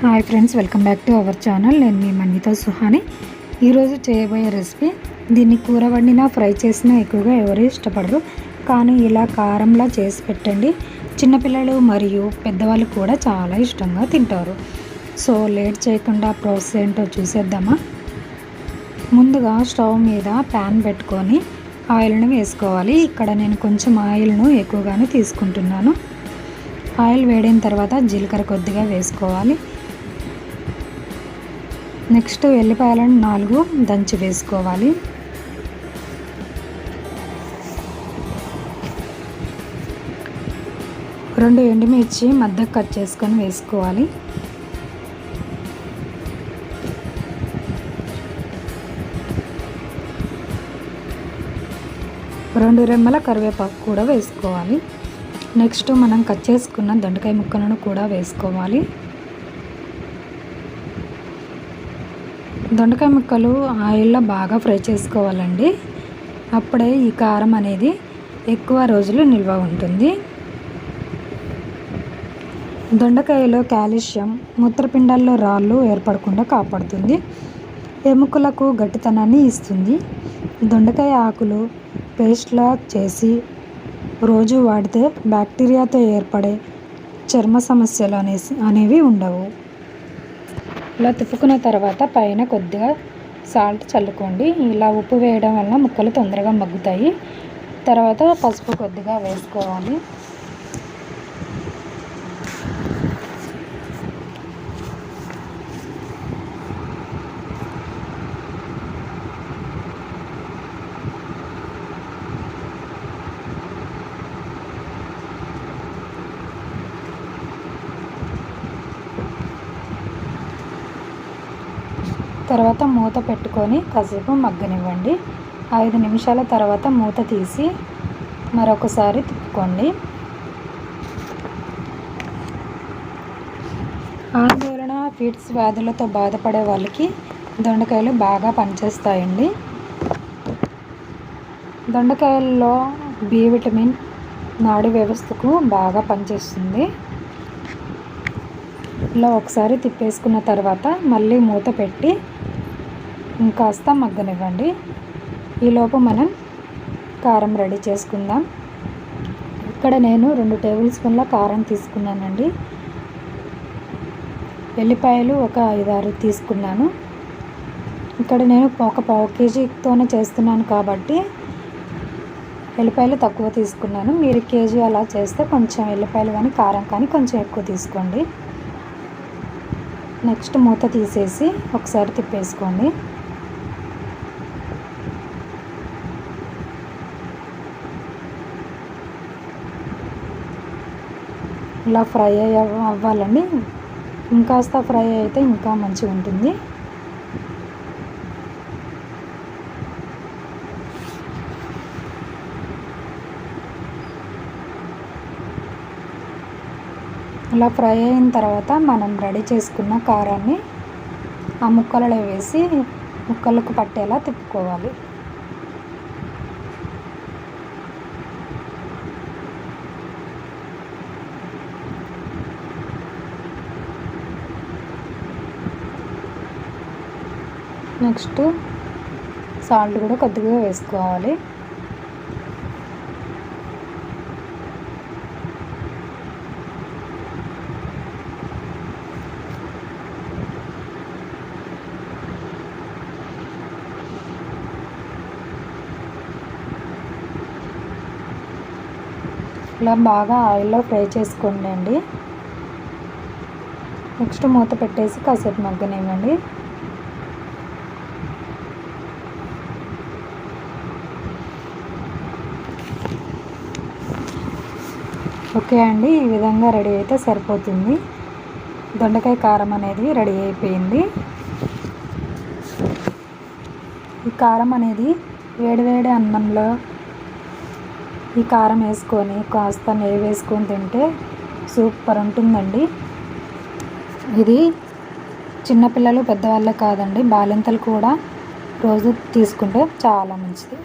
Hi friends welcome back to our channel నేను మీ మన్విత సుహాని. ఈరోజు చేయబోయే రెసిపీ దీన్ని కూర వండినా ఫ్రై చేసినా ఎక్కువగా ఎవరు ఇష్టపడరు. కానీ ఇలా కారంలా చేసి పెట్టండి. చిన్నపిల్లలు మరియు పెద్దవాళ్ళు కూడా చాలా ఇష్టంగా తింటారు. సో లేట్ చేయకుండా ప్రాసెస్ ఏంటో చూసేద్దామా? ముందుగా స్టవ్ మీద ప్యాన్ పెట్టుకొని ఆయిల్ను వేసుకోవాలి. ఇక్కడ నేను కొంచెం ఆయిల్ను ఎక్కువగానే తీసుకుంటున్నాను. ఆయిల్ వేడిన తర్వాత జీలకర్ర కొద్దిగా వేసుకోవాలి. నెక్స్ట్ ఎల్లిపాయలను నాలుగు దంచి వేసుకోవాలి. రెండు ఎండుమిర్చి మధ్య కట్ చేసుకొని వేసుకోవాలి. రెండు రెమ్మల కరివేపాకు కూడా వేసుకోవాలి. నెక్స్ట్ మనం కట్ చేసుకున్న దొండకాయ ముక్కలను కూడా వేసుకోవాలి. దొండకాయ ముక్కలు ఆయిల్లో బాగా ఫ్రై చేసుకోవాలండి. అప్పుడే ఈ కారం అనేది ఎక్కువ రోజులు నిల్వ ఉంటుంది. దొండకాయలో కాల్షియం మూత్రపిండాల్లో రాళ్ళు ఏర్పడకుండా కాపాడుతుంది. ఎముకలకు గట్టితనాన్ని ఇస్తుంది. దొండకాయ ఆకులు పేస్ట్లా చేసి రోజు వాడితే బ్యాక్టీరియాతో ఏర్పడే చర్మ సమస్యలు అనేసి అనేవి ఉండవు. ఇలా తిప్పుకున్న తర్వాత పైన కొద్దిగా సాల్ట్ చల్లుకోండి. ఇలా ఉప్పు వేయడం వల్ల ముక్కలు తొందరగా మగ్గుతాయి. తర్వాత పసుపు కొద్దిగా వేసుకోవాలి. తర్వాత మూత పెట్టుకొని కాసేపు మగ్గనివ్వండి. ఐదు నిమిషాల తర్వాత మూత తీసి మరొకసారి తిప్పుకోండి. ఆందోళన ఫిట్స్ వ్యాధులతో బాధపడే వాళ్ళకి దొండకాయలు బాగా పనిచేస్తాయండి. దొండకాయల్లో బి విటమిన్ నాడి వ్యవస్థకు బాగా పనిచేస్తుంది. ఇలా ఒకసారి తిప్పేసుకున్న తర్వాత మళ్ళీ మూత పెట్టి ఇంకాస్త మగ్గనివ్వండి. ఈలోపు మనం కారం రెడీ చేసుకుందాం. ఇక్కడ నేను రెండు టేబుల్ స్పూన్ల కారం తీసుకున్నానండి. వెల్లిపాయలు ఒక ఐదారు తీసుకున్నాను. ఇక్కడ నేను ఒక పావు కేజీతోనే చేస్తున్నాను కాబట్టి వెల్లిపాయలు తక్కువ తీసుకున్నాను. మీరు కేజీ అలా చేస్తే కొంచెం ఎల్లిపాయలు కానీ కారం కానీ కొంచెం ఎక్కువ తీసుకోండి. నెక్స్ట్ మూత తీసేసి ఒకసారి తిప్పేసుకోండి. ఇలా ఫ్రై అవ్వాలండి ఇంకాస్త ఫ్రై అయితే ఇంకా మంచిగా ఉంటుంది. ఇలా ఫ్రై అయిన తర్వాత మనం రెడీ చేసుకున్న కారాన్ని ఆ ముక్కలలో వేసి ముక్కలకు పట్టేలా తిప్పుకోవాలి. నెక్స్ట్ సాల్ట్ కూడా కొద్దిగా వేసుకోవాలి. ఇలా బాగా ఆయిల్లో ఫ్రై చేసుకోండి అండి. నెక్స్ట్ మూత పెట్టేసి కాసేపు మగ్గనివ్వండి. ఓకే అండి ఈ విధంగా రెడీ అయితే సరిపోతుంది. దొండకాయ కారం అనేది రెడీ అయిపోయింది. ఈ కారం అనేది వేడివేడి అన్నంలో ఈ కారం వేసుకొని కాస్త నెయ్యి వేసుకొని తింటే సూపర్ ఉంటుందండి. ఇది చిన్నపిల్లలు పెద్దవాళ్ళే కాదండి బాలింతలు కూడా రోజు తీసుకుంటే చాలా మంచిది.